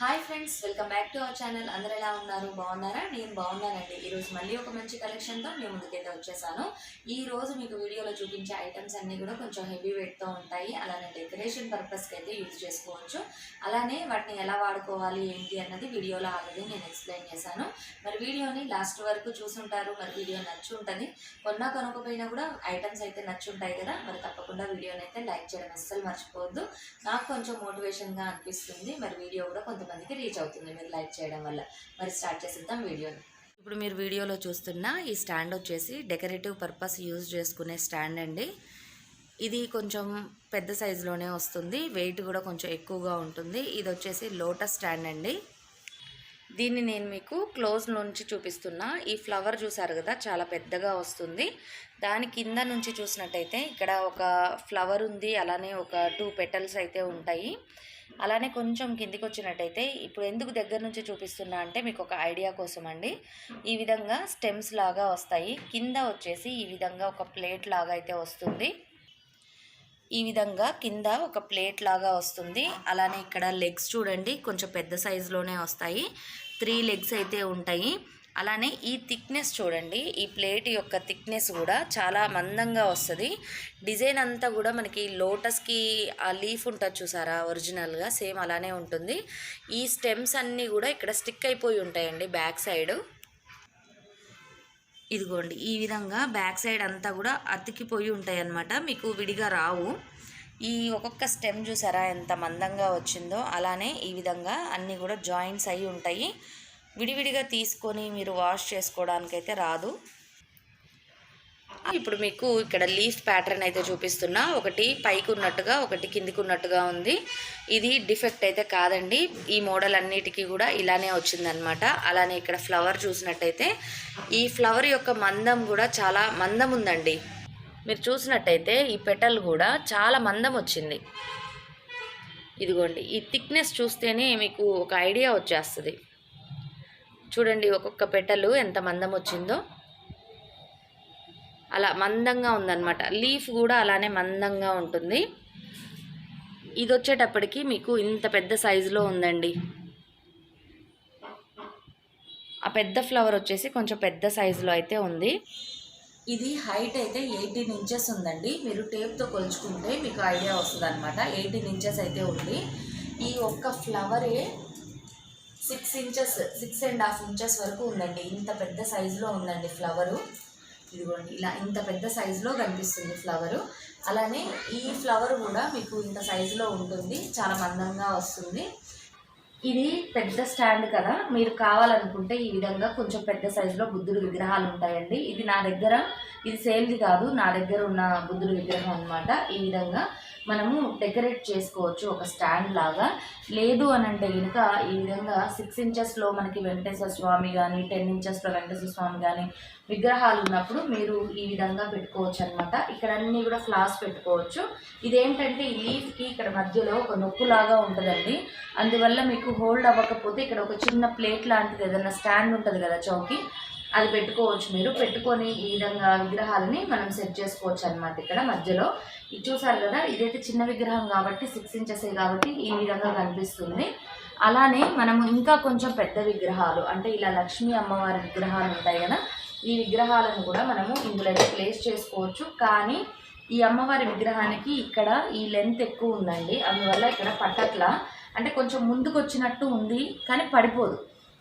Hi friends welcome back to our channel అందరు ఎలా ఉన్నారు? బాగున్నారా? నేను బాగున్నానండి. ఈరోజు మళ్ళీ ఒక మంచి కలెక్షన్తో మేము ముందుకైతే వచ్చేసాను. ఈ రోజు మీకు వీడియోలో చూపించే ఐటమ్స్ అన్నీ కూడా కొంచెం హెవీ వెయిట్తో ఉంటాయి. అలానే డెకరేషన్ పర్పస్కి అయితే యూజ్ చేసుకోవచ్చు. అలానే వాటిని ఎలా వాడుకోవాలి ఏంటి అన్నది వీడియోలో ఆల్రెడీ నేను ఎక్స్ప్లెయిన్ చేశాను. మరి వీడియోని లాస్ట్ వరకు చూసుంటారు. మరి వీడియో నచ్చి ఉంటుంది కొన్నా కొనకపోయినా కూడా ఐటమ్స్ అయితే నచ్చుంటాయి కదా. మరి తప్పకుండా వీడియోని అయితే లైక్ చేయడం అస్సలు మర్చిపోవద్దు. నాకు కొంచెం మోటివేషన్గా అనిపిస్తుంది. మరి వీడియో కూడా మందికి రీచ్ అవుతుంది. మీరు లైక్ చేయడం వల్ల. మరి స్టార్ట్ చేసేద్దాం వీడియోని. ఇప్పుడు మీరు వీడియోలో చూస్తున్న ఈ స్టాండ్ వచ్చేసి డెకరేటివ్ పర్పస్ యూజ్ చేసుకునే స్టాండ్ అండి. ఇది కొంచెం పెద్ద సైజులోనే వస్తుంది. వెయిట్ కూడా కొంచెం ఎక్కువగా ఉంటుంది. ఇది వచ్చేసి లోటస్ స్టాండ్ అండి. దీన్ని నేను మీకు క్లోజ్ నుంచి చూపిస్తున్నా. ఈ ఫ్లవర్ చూసారు కదా చాలా పెద్దగా వస్తుంది. దాని కింద నుంచి చూసినట్టయితే ఇక్కడ ఒక ఫ్లవర్ ఉంది. అలానే ఒక టూ పెటల్స్ అయితే ఉంటాయి. అలానే కొంచెం కిందికి వచ్చినట్టయితే ఇప్పుడు ఎందుకు దగ్గర నుంచి చూపిస్తున్నా అంటే మీకు ఒక ఐడియా కోసం అండి ఈ విధంగా స్టెమ్స్ లాగా వస్తాయి. కింద వచ్చేసి ఈ విధంగా ఒక ప్లేట్ లాగా అయితే వస్తుంది. ఈ విధంగా కింద ఒక ప్లేట్ లాగా వస్తుంది. అలానే ఇక్కడ లెగ్స్ చూడండి కొంచెం పెద్ద సైజులోనే వస్తాయి. త్రీ లెగ్స్ అయితే ఉంటాయి. అలానే ఈ థిక్నెస్ చూడండి ఈ ప్లేట్ యొక్క థిక్నెస్ కూడా చాలా మందంగా వస్తుంది. డిజైన్ అంతా కూడా మనకి లోటస్కి ఆ లీఫ్ ఉంటుంది చూసారా ఒరిజినల్గా సేమ్ అలానే ఉంటుంది. ఈ స్టెమ్స్ అన్నీ కూడా ఇక్కడ స్టిక్ అయిపోయి ఉంటాయండి బ్యాక్ సైడ్. ఇదిగోండి ఈ విధంగా బ్యాక్ సైడ్ అంతా కూడా అతికిపోయి ఉంటాయి అన్నమాట మీకు విడిగా రావు. ఈ ఒక్కొక్క స్టెమ్ చూసారా ఎంత మందంగా వచ్చిందో అలానే ఈ విధంగా అన్నీ కూడా జాయింట్స్ అయి ఉంటాయి. విడివిడిగా తీసుకొని మీరు వాష్ చేసుకోవడానికైతే రాదు. ఇప్పుడు మీకు ఇక్కడ లీఫ్ ప్యాటర్న్ అయితే చూపిస్తున్నా. ఒకటి పైకి ఉన్నట్టుగా ఒకటి కిందికి ఉన్నట్టుగా ఉంది. ఇది డిఫెక్ట్ అయితే కాదండి. ఈ మోడల్ అన్నిటికీ కూడా ఇలానే వచ్చిందనమాట అలానే ఇక్కడ ఫ్లవర్ చూసినట్టయితే ఈ ఫ్లవర్ యొక్క మందం కూడా చాలా మందం ఉందండి. మీరు చూసినట్టయితే ఈ పెటల్ కూడా చాలా మందం వచ్చింది. ఇదిగోండి ఈ థిక్నెస్ చూస్తేనే మీకు ఒక ఐడియా వచ్చేస్తుంది. చూడండి ఒక్కొక్క పెటలు ఎంత మందం వచ్చిందో. అలా మందంగా ఉందన్నమాట. లీఫ్ కూడా అలానే మందంగా ఉంటుంది. ఇది వచ్చేటప్పటికి మీకు ఇంత పెద్ద సైజులో ఉందండి. ఆ పెద్ద ఫ్లవర్ వచ్చేసి కొంచెం పెద్ద సైజులో అయితే ఉంది. ఇది హైట్ అయితే ఎయిటీన్ ఇంచెస్ ఉందండి. మీరు టేప్తో కొలుచుకుంటే మీకు ఐడియా వస్తుంది అనమాట ఎయిటీన్ ఇంచెస్ అయితే ఉంది. ఈ ఒక్క ఫ్లవరే six inches six and half inches వరకు ఉందండి. ఇంత పెద్ద సైజులో ఉందండి ఫ్లవరు ఇదిగోండి ఇలా ఇంత పెద్ద సైజులో కనిపిస్తుంది ఫ్లవరు అలానే ఈ ఫ్లవర్ కూడా మీకు ఇంత సైజులో ఉంటుంది. చాలా మందంగా వస్తుంది. ఇది పెద్ద స్టాండ్ కదా. మీరు కావాలనుకుంటే ఈ విధంగా కొంచెం పెద్ద సైజులో బుద్ధుడు విగ్రహాలు ఉంటాయండి. ఇది నా దగ్గర ఇది సేల్ది కాదు. నా దగ్గర ఉన్న బుద్ధుడు విగ్రహం అన్నమాట. ఈ విధంగా మనము డెకరేట్ చేసుకోవచ్చు ఒక స్టాండ్ లాగా. లేదు అని అంటే కనుక ఈ విధంగా సిక్స్ ఇంచెస్లో మనకి వెంకటేశ్వర స్వామి కానీ టెన్ ఇంచెస్లో వెంకటేశ్వర స్వామి కానీ విగ్రహాలు ఉన్నప్పుడు మీరు ఈ విధంగా పెట్టుకోవచ్చు అనమాట ఇక్కడ అన్నీ కూడా ఫ్లాస్ పెట్టుకోవచ్చు. ఇదేంటంటే ఈ లీఫ్కి ఇక్కడ మధ్యలో ఒక నొక్కులాగా ఉంటుందండి. అందువల్ల మీకు హోల్డ్ అవ్వకపోతే ఇక్కడ ఒక చిన్న ప్లేట్ లాంటిది ఏదైనా స్టాండ్ ఉంటుంది కదా చౌకి. అది పెట్టుకోవచ్చు మీరు. పెట్టుకొని ఈ విధంగా విగ్రహాలని మనం సెట్ చేసుకోవచ్చు అనమాట ఇక్కడ మధ్యలో. ఇది చూసారు కదా ఇదైతే చిన్న విగ్రహం కాబట్టి సిక్స్ ఇంచెస్ కాబట్టి ఈ విధంగా కనిపిస్తుంది. అలానే మనము ఇంకా కొంచెం పెద్ద విగ్రహాలు అంటే ఇలా లక్ష్మీ అమ్మవారి విగ్రహాలు ఉంటాయి కదా ఈ విగ్రహాలను కూడా మనము ఇందులో అయితే ప్లేస్ చేసుకోవచ్చు. కానీ ఈ అమ్మవారి విగ్రహానికి ఇక్కడ ఈ లెంత్ ఎక్కువ ఉందండి. అందువల్ల ఇక్కడ పట్టట్ల అంటే కొంచెం ముందుకు వచ్చినట్టు ఉంది కానీ పడిపోదు.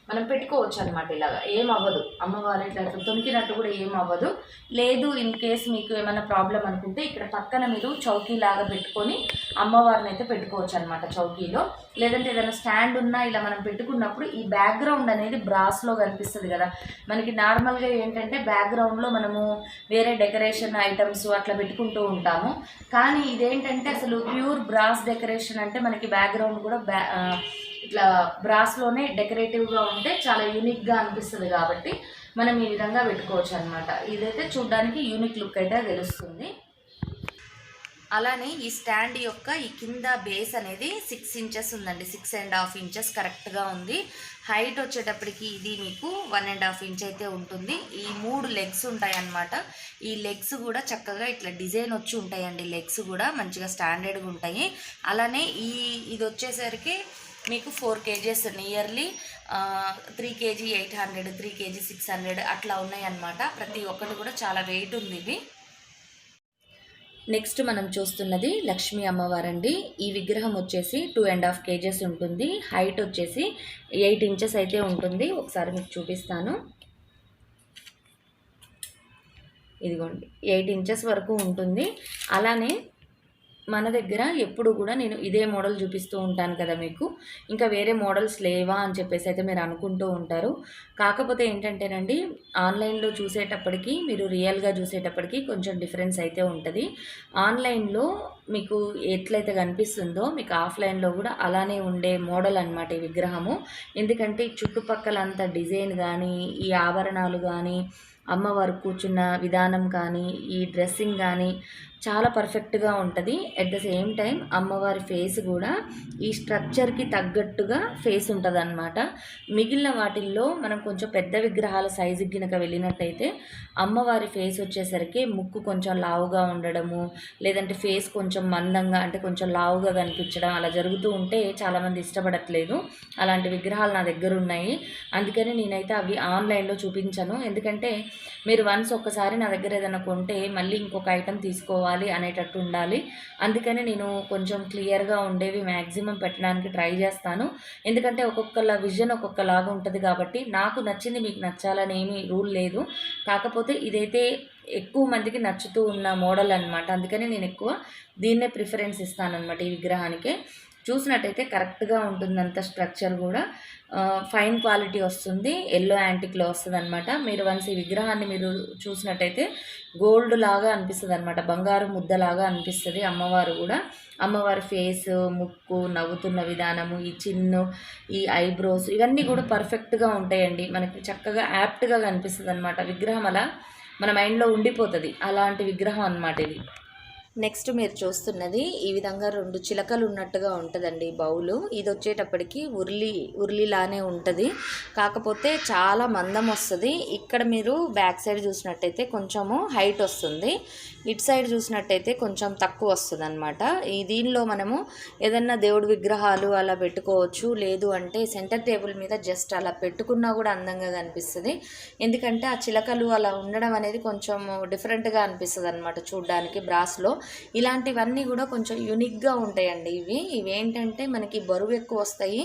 మనం పెట్టుకోవచ్చు అనమాట ఇలాగా. ఏం అవ్వదు. అమ్మవారు ఇట్లా తొనికినట్టు కూడా ఏం అవ్వదు. లేదు ఇన్ కేస్ మీకు ఏమైనా ప్రాబ్లం అనుకుంటే ఇక్కడ పక్కన మీరు చౌకీ లాగా పెట్టుకొని అమ్మవారిని అయితే పెట్టుకోవచ్చు అనమాట చౌకీలో. లేదంటే ఏదైనా స్టాండ్ ఉన్నా ఇలా మనం పెట్టుకున్నప్పుడు ఈ బ్యాక్గ్రౌండ్ అనేది బ్రాస్లో కనిపిస్తుంది కదా. మనకి నార్మల్గా ఏంటంటే బ్యాక్గ్రౌండ్లో మనము వేరే డెకరేషన్ ఐటమ్స్ అట్లా పెట్టుకుంటూ ఉంటాము. కానీ ఇదేంటంటే అసలు ప్యూర్ బ్రాస్ డెకరేషన్ అంటే మనకి బ్యాక్గ్రౌండ్ కూడా బ్యా ఇట్లా బ్రాస్లోనే డెకరేటివ్గా ఉంటే చాలా యూనిక్గా అనిపిస్తుంది కాబట్టి మనం ఈ విధంగా పెట్టుకోవచ్చు అనమాట ఇదైతే చూడ్డానికి యూనిక్ లుక్ అయితే తెలుస్తుంది. అలానే ఈ స్టాండ్ యొక్క ఈ కింద బేస్ అనేది సిక్స్ ఇంచెస్ ఉందండి. సిక్స్ అండ్ హాఫ్ ఇంచెస్ కరెక్ట్గా ఉంది. హైట్ వచ్చేటప్పటికి ఇది మీకు వన్ అండ్ హాఫ్ ఇంచ్ అయితే ఉంటుంది. ఈ మూడు లెగ్స్ ఉంటాయి అన్నమాట. ఈ లెగ్స్ కూడా చక్కగా ఇట్లా డిజైన్ వచ్చి ఉంటాయండి. లెగ్స్ కూడా మంచిగా స్టాండర్డ్గా ఉంటాయి. అలానే ఈ ఇది వచ్చేసరికి మీకు four kgs nearly three kg eight hundred three kg six hundred అట్లా ఉన్నాయన్నమాట. ప్రతి ఒక్కటి కూడా చాలా వెయిట్ ఉంది ఇవి. నెక్స్ట్ మనం చూస్తున్నది లక్ష్మీ అమ్మవారండి. ఈ విగ్రహం వచ్చేసి టూ అండ్ హాఫ్ కేజెస్ ఉంటుంది. హైట్ వచ్చేసి ఎయిట్ ఇంచెస్ అయితే ఉంటుంది. ఒకసారి మీకు చూపిస్తాను. ఇదిగోండి ఎయిట్ ఇంచెస్ వరకు ఉంటుంది. అలానే మన దగ్గర ఎప్పుడు కూడా నేను ఇదే మోడల్ చూపిస్తూ ఉంటాను కదా మీకు. ఇంకా వేరే మోడల్స్ లేవా అని చెప్పేసి అయితే మీరు అనుకుంటూ ఉంటారు. కాకపోతే ఏంటంటేనండి ఆన్లైన్లో చూసేటప్పటికి మీరు రియల్గా చూసేటప్పటికి కొంచెం డిఫరెన్స్ అయితే ఉంటుంది. ఆన్లైన్లో మీకు ఎట్లయితే కనిపిస్తుందో మీకు ఆఫ్లైన్లో కూడా అలానే ఉండే మోడల్ అనమాట ఈ విగ్రహము. ఎందుకంటే చుట్టుపక్కల అంత డిజైన్ కానీ ఈ ఆభరణాలు కానీ అమ్మవారు కూర్చున్న విధానం కానీ ఈ డ్రెస్సింగ్ కానీ చాలా పర్ఫెక్ట్గా ఉంటుంది. అట్ ద సేమ్ టైం అమ్మవారి ఫేస్ కూడా ఈ స్ట్రక్చర్కి తగ్గట్టుగా ఫేస్ ఉంటుంది అనమాట మిగిలిన వాటిల్లో మనం కొంచెం పెద్ద విగ్రహాల సైజు గినక వెళ్ళినట్టయితే అమ్మవారి ఫేస్ వచ్చేసరికి ముక్కు కొంచెం లావుగా ఉండడము లేదంటే ఫేస్ కొంచెం మందంగా అంటే కొంచెం లావుగా కనిపించడం అలా జరుగుతూ ఉంటే చాలామంది ఇష్టపడట్లేదు. అలాంటి విగ్రహాలు నా దగ్గర ఉన్నాయి. అందుకని నేనైతే అవి ఆన్లైన్లో చూపించాను. ఎందుకంటే మీరు వన్స్ ఒక్కసారి నా దగ్గర ఏదైనా కొంటే మళ్ళీ ఇంకొక ఐటెం తీసుకోవాలి అనేటట్టు ఉండాలి. అందుకని నేను కొంచెం క్లియర్గా ఉండేవి మ్యాక్సిమం పెట్టడానికి ట్రై చేస్తాను. ఎందుకంటే ఒక్కొక్కళ్ళ విజన్ ఒక్కొక్కలాగా ఉంటుంది కాబట్టి నాకు నచ్చింది మీకు నచ్చాలని ఏమీ రూల్ లేదు. కాకపోతే ఇదైతే ఎక్కువ మందికి నచ్చుతూ ఉన్న మోడల్ అనమాట అందుకని నేను ఎక్కువ దీన్నే ప్రిఫరెన్స్ ఇస్తానన్నమాట ఈ విగ్రహానికి. చూసినట్టయితే కరెక్ట్గా ఉంటుంది అంత స్ట్రక్చర్ కూడా. ఫైన్ క్వాలిటీ వస్తుంది. ఎల్లో యాంటిక్లో వస్తుంది అనమాట మీరు వన్స్ ఈ విగ్రహాన్ని మీరు చూసినట్టయితే గోల్డ్ లాగా అనిపిస్తుంది అనమాట బంగారు ముద్దలాగా అనిపిస్తుంది అమ్మవారు కూడా. అమ్మవారి ఫేస్ ముక్కు నవ్వుతున్న విధానము ఈ చిన్ను ఈ ఐబ్రోస్ ఇవన్నీ కూడా పర్ఫెక్ట్గా ఉంటాయండి. మనకి చక్కగా యాప్ట్గా కనిపిస్తుంది అనమాట విగ్రహం అలా మన మైండ్లో ఉండిపోతుంది. అలాంటి విగ్రహం అనమాట ఇది. నెక్స్ట్ మీరు చూస్తున్నది ఈ విధంగా రెండు చిలకలు ఉన్నట్టుగా ఉంటుందండి బౌలు. ఇది వచ్చేటప్పటికి ఉర్లి ఉర్లిలానే ఉంటుంది. కాకపోతే చాలా మందం వస్తుంది. ఇక్కడ మీరు బ్యాక్ సైడ్ చూసినట్టయితే కొంచెము హైట్ వస్తుంది. ఇటు సైడ్ చూసినట్టయితే కొంచెం తక్కువ వస్తుంది అనమాట ఈ దీనిలో మనము ఏదన్నా దేవుడి విగ్రహాలు అలా పెట్టుకోవచ్చు. లేదు అంటే సెంటర్ టేబుల్ మీద జస్ట్ అలా పెట్టుకున్నా కూడా అందంగా కనిపిస్తుంది. ఎందుకంటే ఆ చిలకలు అలా ఉండడం అనేది కొంచెం డిఫరెంట్గా అనిపిస్తుంది అనమాట చూడ్డానికి బ్రాస్లో. ఇలాంటివన్నీ కూడా కొంచెం యునిక్గా ఉంటాయండి ఇవి. ఇవి ఏంటంటే మనకి బరువు ఎక్కువ వస్తాయి.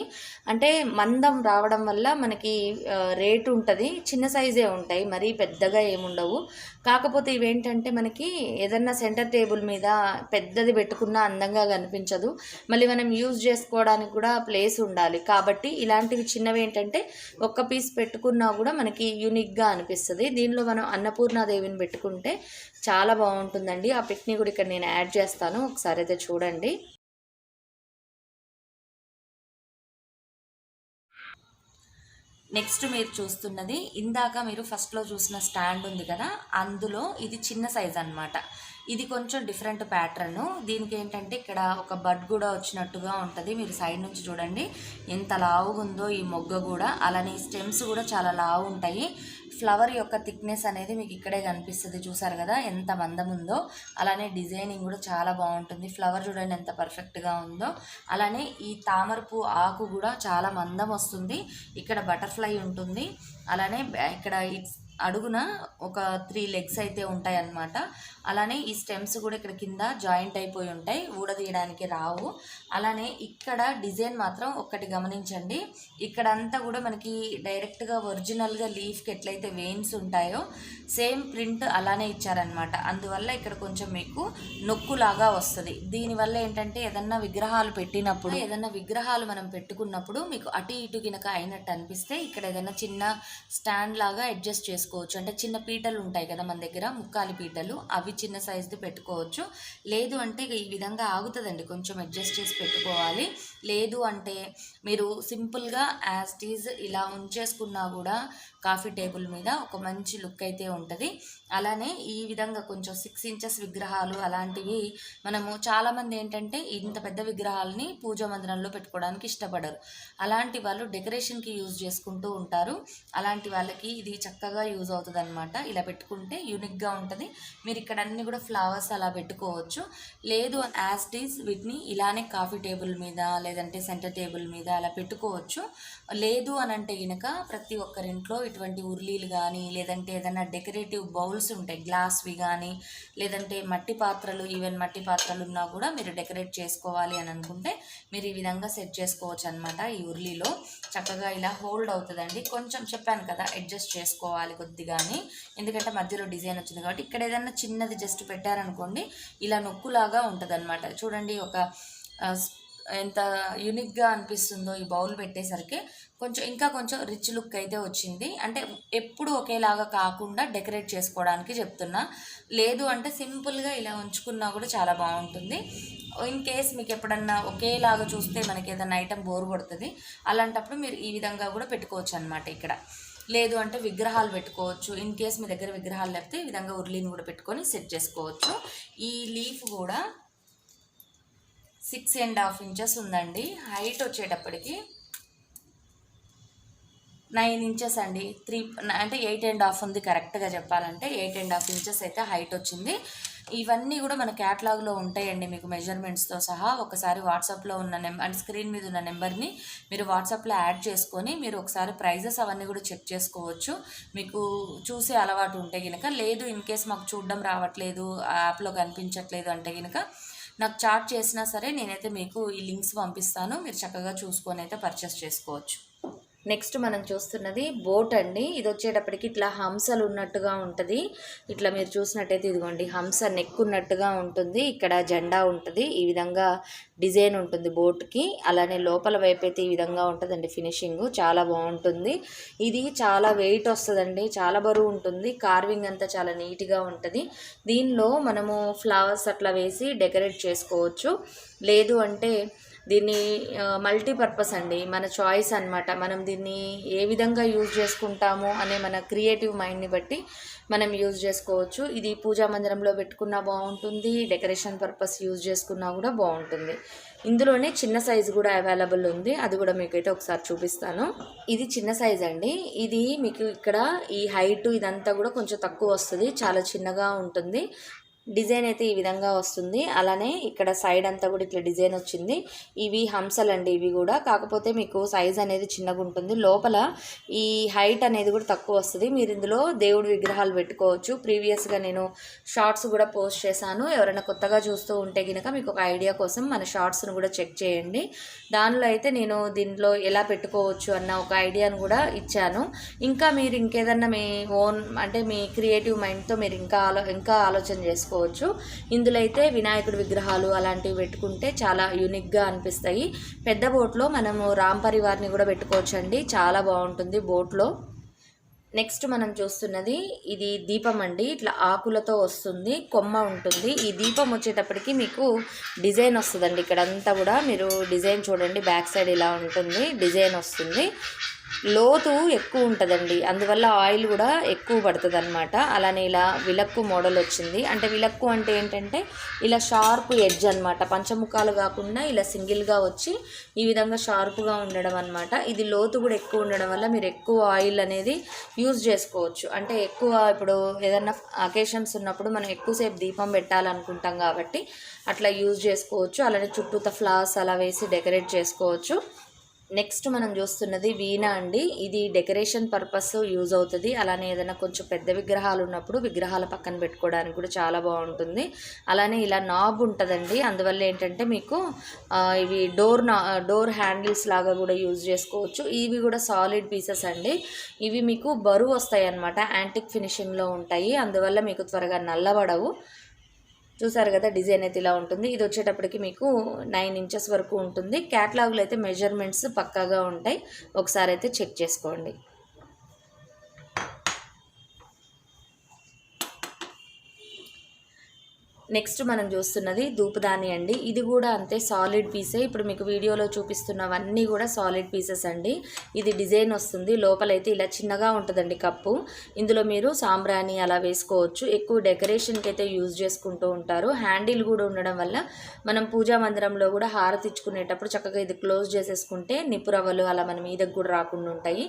అంటే మందం రావడం వల్ల మనకి రేటు ఉంటుంది. చిన్న సైజే ఉంటాయి. మరీ పెద్దగా ఏముండవు. కాకపోతే ఇవేంటంటే మనకి ఏదన్నా సెంటర్ టేబుల్ మీద పెద్దది పెట్టుకున్నా అందంగా కనిపించదు. మళ్ళీ మనం యూజ్ చేసుకోవడానికి కూడా ప్లేస్ ఉండాలి. కాబట్టి ఇలాంటివి చిన్నవి ఏంటంటే ఒక్క పీస్ పెట్టుకున్నా కూడా మనకి యూనిక్గా అనిపిస్తుంది. దీనిలో మనం అన్నపూర్ణాదేవిని పెట్టుకుంటే చాలా బాగుంటుందండి. ఆ పిక్ని కూడా ఇక్కడ నేను యాడ్ చేస్తాను. ఒకసారి అయితే చూడండి. నెక్స్ట్ మీరు చూస్తున్నది ఇందాక మీరు ఫస్ట్లో చూసిన స్టాండ్ ఉంది కదా అందులో ఇది చిన్న సైజ్ అన్నమాట. ఇది కొంచెం డిఫరెంట్ ప్యాటర్న్ దీనికి ఏంటంటే ఇక్కడ ఒక బడ్ కూడా వచ్చినట్టుగా ఉంటుంది. మీరు సైడ్ నుంచి చూడండి. ఎంత లావుగా ఉందో ఈ మొగ్గ కూడా. అలానే స్టెమ్స్ కూడా చాలా లావు ఉంటాయి. ఫ్లవర్ యొక్క థిక్నెస్ అనేది మీకు ఇక్కడే కనిపిస్తుంది. చూసారు కదా? ఎంత మందం ఉందో. అలానే డిజైనింగ్ కూడా చాలా బాగుంటుంది. ఫ్లవర్ చూడండి ఎంత పర్ఫెక్ట్గా ఉందో. అలానే ఈ తామరపు ఆకు కూడా చాలా మందం వస్తుంది. ఇక్కడ బటర్ఫ్లై ఉంటుంది. అలానే ఇక్కడ ఇట్స్ అడుగున ఒక త్రీ లెగ్స్ అయితే ఉంటాయి అన్నమాట అలానే ఈ స్టెమ్స్ కూడా ఇక్కడ కింద జాయింట్ అయిపోయి ఉంటాయి ఊడదీయడానికి రావు. అలానే ఇక్కడ డిజైన్ మాత్రం ఒక్కటి గమనించండి. ఇక్కడంతా కూడా మనకి డైరెక్ట్గా ఒరిజినల్గా లీఫ్కి ఎట్లయితే వెయిన్స్ ఉంటాయో సేమ్ ప్రింట్ అలానే ఇచ్చారనమాట అందువల్ల ఇక్కడ కొంచెం మీకు నొక్కులాగా వస్తుంది. దీనివల్ల ఏంటంటే ఏదన్నా విగ్రహాలు పెట్టినప్పుడు ఏదన్నా విగ్రహాలు మనం పెట్టుకున్నప్పుడు మీకు అటు ఇటు గినక అయినట్టు అనిపిస్తే ఇక్కడ ఏదైనా చిన్న స్టాండ్ లాగా అడ్జస్ట్ చేసుకోవచ్చు అంటే చిన్న పీటలు ఉంటాయి కదా మన దగ్గర ముక్కాలి పీటలు. అవి చిన్న సైజుది పెట్టుకోవచ్చు. లేదు అంటే ఈ విధంగా ఆగుతుందండి. కొంచెం అడ్జస్ట్ చేసి పెట్టుకోవాలి. లేదు అంటే మీరు సింపుల్గా యాజ్ టీజ్ ఇలా ఉంచేసుకున్నా కూడా కాఫీ టేబుల్ మీద ఒక మంచి లుక్ అయితే ఉంటుంది. అలానే ఈ విధంగా కొంచెం సిక్స్ ఇంచెస్ విగ్రహాలు అలాంటివి మనము చాలామంది ఏంటంటే ఇంత పెద్ద విగ్రహాలని పూజా మందిరంలో పెట్టుకోవడానికి ఇష్టపడరు. అలాంటి వాళ్ళు డెకరేషన్కి యూజ్ చేసుకుంటూ ఉంటారు. అలాంటి వాళ్ళకి ఇది చక్కగా యూజ్ అవుతుంది అనమాట ఇలా పెట్టుకుంటే యూనిక్గా ఉంటుంది. మీరు ఇక్కడ అన్ని కూడా ఫ్లవర్స్ అలా పెట్టుకోవచ్చు. లేదు యాజ్ డీస్ వీటిని ఇలానే కాఫీ టేబుల్ మీద లేదంటే సెంటర్ టేబుల్ మీద అలా పెట్టుకోవచ్చు. లేదు అని అంటే కనుక ప్రతి ఒక్కరింట్లో ఇటువంటి ఉర్లీలు కానీ లేదంటే ఏదైనా డెకరేటివ్ బౌల్స్ ఉంటాయి గ్లాస్వి కానీ లేదంటే మట్టి పాత్రలు ఈవెన్ మట్టి పాత్రలు ఉన్నా కూడా మీరు డెకరేట్ చేసుకోవాలి అని అనుకుంటే మీరు ఈ విధంగా సెట్ చేసుకోవచ్చు అనమాట ఈ ఉర్లీలో. చక్కగా ఇలా హోల్డ్ అవుతుందండి. కొంచెం చెప్పాను కదా అడ్జస్ట్ చేసుకోవాలి కొద్దిగాని. ఎందుకంటే మధ్యలో డిజైన్ వచ్చింది కాబట్టి ఇక్కడ ఏదైనా చిన్నది జస్ట్ పెట్టారనుకోండి ఇలా నొక్కులాగా ఉంటుంది చూడండి ఒక ఎంత యూనిక్గా అనిపిస్తుందో ఈ బౌల్ పెట్టేసరికి కొంచెం ఇంకా కొంచెం రిచ్ లుక్ అయితే వచ్చింది. అంటే ఎప్పుడు ఒకేలాగా కాకుండా డెకరేట్ చేసుకోవడానికి చెప్తున్నా. లేదు అంటే సింపుల్గా ఇలా ఉంచుకున్నా కూడా చాలా బాగుంటుంది. ఇన్ కేస్ మీకు ఎప్పుడన్నా ఒకేలాగా చూస్తే మనకి ఏదైనా ఐటమ్ బోర్ కొడుతుంది అలాంటప్పుడు మీరు ఈ విధంగా కూడా పెట్టుకోవచ్చు అనమాట ఇక్కడ. లేదు అంటే విగ్రహాలు పెట్టుకోవచ్చు. ఇన్ కేస్ మీ దగ్గర విగ్రహాలు లేకపోతే ఈ విధంగా ఉర్లీని కూడా పెట్టుకొని సెట్ చేసుకోవచ్చు. ఈ లీఫ్ కూడా సిక్స్ అండ్ హాఫ్ ఇంచెస్ ఉందండి. హైట్ వచ్చేటప్పటికి నైన్ ఇంచెస్ అండి. త్రీ అంటే ఎయిట్ అండ్ హాఫ్ ఉంది కరెక్ట్గా చెప్పాలంటే. ఎయిట్ అండ్ హాఫ్ ఇంచెస్ అయితే హైట్ వచ్చింది. ఇవన్నీ కూడా మన క్యాటలాగ్లో ఉంటాయండి మీకు మెజర్మెంట్స్తో సహా. ఒకసారి వాట్సాప్లో ఉన్న నెంబర్ అంటే స్క్రీన్ మీద ఉన్న నెంబర్ని మీరు వాట్సాప్లో యాడ్ చేసుకొని మీరు ఒకసారి ప్రైజెస్ అవన్నీ కూడా చెక్ చేసుకోవచ్చు. మీకు చూసే అలవాటు ఉంటే కనుక లేదు ఇన్ కేస్ మాకు చూడడం రావట్లేదు యాప్లో కనిపించట్లేదు అంటే కనుక నాకు చాట్ చేసినా సరే నేనైతే మీకు ఈ లింక్స్ పంపిస్తాను. మీరు చక్కగా చూసుకొని అయితే పర్చేస్ చేసుకోవచ్చు. నెక్స్ట్ మనం చూస్తున్నది బోట్ అండి. ఇది వచ్చేటప్పటికి ఇట్లా హంసలు ఉన్నట్టుగా ఉంటుంది. ఇట్లా మీరు చూసినట్టయితే ఇదిగోండి హంస నెక్ ఉన్నట్టుగా ఉంటుంది. ఇక్కడ జెండా ఉంటుంది. ఈ విధంగా డిజైన్ ఉంటుంది బోట్కి. అలానే లోపల వైపు అయితే ఈ విధంగా ఉంటుందండి ఫినిషింగ్. చాలా బాగుంటుంది. ఇది చాలా వెయిట్ వస్తుందండి. చాలా బరువు ఉంటుంది. కార్వింగ్ అంతా చాలా నీట్గా ఉంటుంది. దీనిలో మనము ఫ్లవర్స్ అట్లా వేసి డెకరేట్ చేసుకోవచ్చు. లేదు అంటే దీన్ని మల్టీపర్పస్ అండి. మన చాయిస్ అన్నమాట. మనం దీన్ని ఏ విధంగా యూజ్ చేసుకుంటాము అనే మన క్రియేటివ్ మైండ్ని బట్టి మనం యూజ్ చేసుకోవచ్చు. ఇది పూజా మందిరంలో పెట్టుకున్నా బాగుంటుంది డెకరేషన్ పర్పస్ యూజ్ చేసుకున్నా కూడా బాగుంటుంది. ఇందులోనే చిన్న సైజు కూడా అవైలబుల్ ఉంది. అది కూడా మీకు అయితే ఒకసారి చూపిస్తాను. ఇది చిన్న సైజ్ అండి. ఇది మీకు ఇక్కడ ఈ హైట్ ఇదంతా కూడా కొంచెం తక్కువ వస్తుంది. చాలా చిన్నగా ఉంటుంది. డిజైన్ అయితే ఈ విధంగా వస్తుంది. అలానే ఇక్కడ సైడ్ అంతా కూడా ఇట్లా డిజైన్ వచ్చింది. ఇవి హంసలండి ఇవి కూడా. కాకపోతే మీకు సైజ్ అనేది చిన్నగా ఉంటుంది. లోపల ఈ హైట్ అనేది కూడా తక్కువ వస్తుంది. మీరు ఇందులో దేవుడి విగ్రహాలు పెట్టుకోవచ్చు. ప్రీవియస్గా నేను షార్ట్స్ కూడా పోస్ట్ చేశాను. ఎవరైనా కొత్తగా చూస్తూ ఉంటే కనుక మీకు ఒక ఐడియా కోసం మన షార్ట్స్ను కూడా చెక్ చేయండి. దానిలో అయితే నేను దీనిలో ఎలా పెట్టుకోవచ్చు అన్న ఒక ఐడియాను కూడా ఇచ్చాను. ఇంకా మీరు ఇంకేదన్నా మీ ఓన్ అంటే మీ క్రియేటివ్ మైండ్తో మీరు ఇంకా ఆలో ఇంకా ఆలోచన చేసుకోవచ్చు ఇందులో అయితే వినాయకుడి విగ్రహాలు అలాంటివి పెట్టుకుంటే చాలా యూనిక్గా అనిపిస్తాయి. పెద్ద బోట్లో మనము రామ్ పరివార్ని కూడా పెట్టుకోవచ్చు అండి చాలా బాగుంటుంది బోట్లో. నెక్స్ట్ మనం చూస్తున్నది ఇది దీపం అండి. ఇట్లా ఆకులతో వస్తుంది కొమ్మ ఉంటుంది. ఈ దీపం వచ్చేటప్పటికి మీకు డిజైన్ వస్తుందండి. ఇక్కడ అంతా కూడా మీరు డిజైన్ చూడండి బ్యాక్ సైడ్ ఇలా ఉంటుంది డిజైన్ వస్తుంది. లోతు ఎక్కువ ఉంటుందండి. అందువల్ల ఆయిల్ కూడా ఎక్కువ పడుతుంది అనమాట అలానే ఇలా విలక్కు మోడల్ వచ్చింది. అంటే విలక్కు అంటే ఏంటంటే ఇలా షార్ప్ ఎడ్జ్ అనమాట పంచముఖాలు కాకుండా ఇలా సింగిల్గా వచ్చి ఈ విధంగా షార్ప్గా ఉండడం అనమాట ఇది లోతు కూడా ఎక్కువ ఉండడం వల్ల మీరు ఎక్కువ ఆయిల్ అనేది యూజ్ చేసుకోవచ్చు. అంటే ఎక్కువ ఇప్పుడు ఏదన్నా అకేషన్స్ ఉన్నప్పుడు మనం ఎక్కువసేపు దీపం పెట్టాలనుకుంటాం కాబట్టి అట్లా యూజ్ చేసుకోవచ్చు. అలానే చుట్టూత ఫ్లవర్స్ అలా వేసి డెకరేట్ చేసుకోవచ్చు. నెక్స్ట్ మనం చూస్తున్నది వీణ అండి. ఇది డెకరేషన్ పర్పస్ యూజ్ అవుతుంది. అలానే ఏదైనా కొంచెం పెద్ద విగ్రహాలు ఉన్నప్పుడు విగ్రహాల పక్కన పెట్టుకోవడానికి కూడా చాలా బాగుంటుంది. అలానే ఇలా నాబ్ ఉంటుందండి. అందువల్ల ఏంటంటే మీకు ఇవి డోర్ నా డోర్ హ్యాండిల్స్ లాగా కూడా యూజ్ చేసుకోవచ్చు. ఇవి కూడా సాలిడ్ పీసెస్ అండి. ఇవి మీకు బరువు వస్తాయి అన్నమాట యాంటిక్ ఫినిషింగ్లో ఉంటాయి. అందువల్ల మీకు త్వరగా నల్లబడవు. చూసారు కదా డిజైన్ అయితే ఇలా ఉంటుంది. ఇది వచ్చేటప్పటికి మీకు నైన్ ఇంచెస్ వరకు ఉంటుంది. క్యాట్లాగ్లో అయితే మెజర్మెంట్స్ పక్కాగా ఉంటాయి. ఒకసారి అయితే చెక్ చేసుకోండి. నెక్స్ట్ మనం చూస్తున్నది దూపదాని అండి. ఇది కూడా అంతే సాలిడ్ పీసే ఇప్పుడు మీకు వీడియోలో చూపిస్తున్నవన్నీ కూడా సాలిడ్ పీసెస్ అండి. ఇది డిజైన్ వస్తుంది. లోపలైతే ఇలా చిన్నగా ఉంటుందండి కప్పు. ఇందులో మీరు సాంబ్రాణి అలా వేసుకోవచ్చు. ఎక్కువ డెకరేషన్కి అయితే యూజ్ చేసుకుంటూ ఉంటారు. హ్యాండిల్ కూడా ఉండడం వల్ల మనం పూజా మందిరంలో కూడా హారతి ఇచ్చుకునేటప్పుడు చక్కగా ఇది క్లోజ్ చేసేసుకుంటే నిపురవలు అలా మన మీదకి కూడా రాకుండా ఉంటాయి.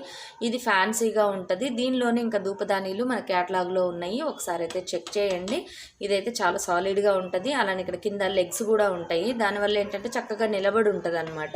ఇది ఫ్యాన్సీగా ఉంటుంది. దీనిలోనే ఇంకా దూపదానీలు మన క్యాటలాగ్లో ఉన్నాయి. ఒకసారి అయితే చెక్ చేయండి. ఇదైతే చాలా సాలిడ్ సాలిడ్గా ఉంటుంది. అలానే ఇక్కడ కింద లెగ్స్ కూడా ఉంటాయి. దానివల్ల ఏంటంటే చక్కగా నిలబడి ఉంటుంది అనమాట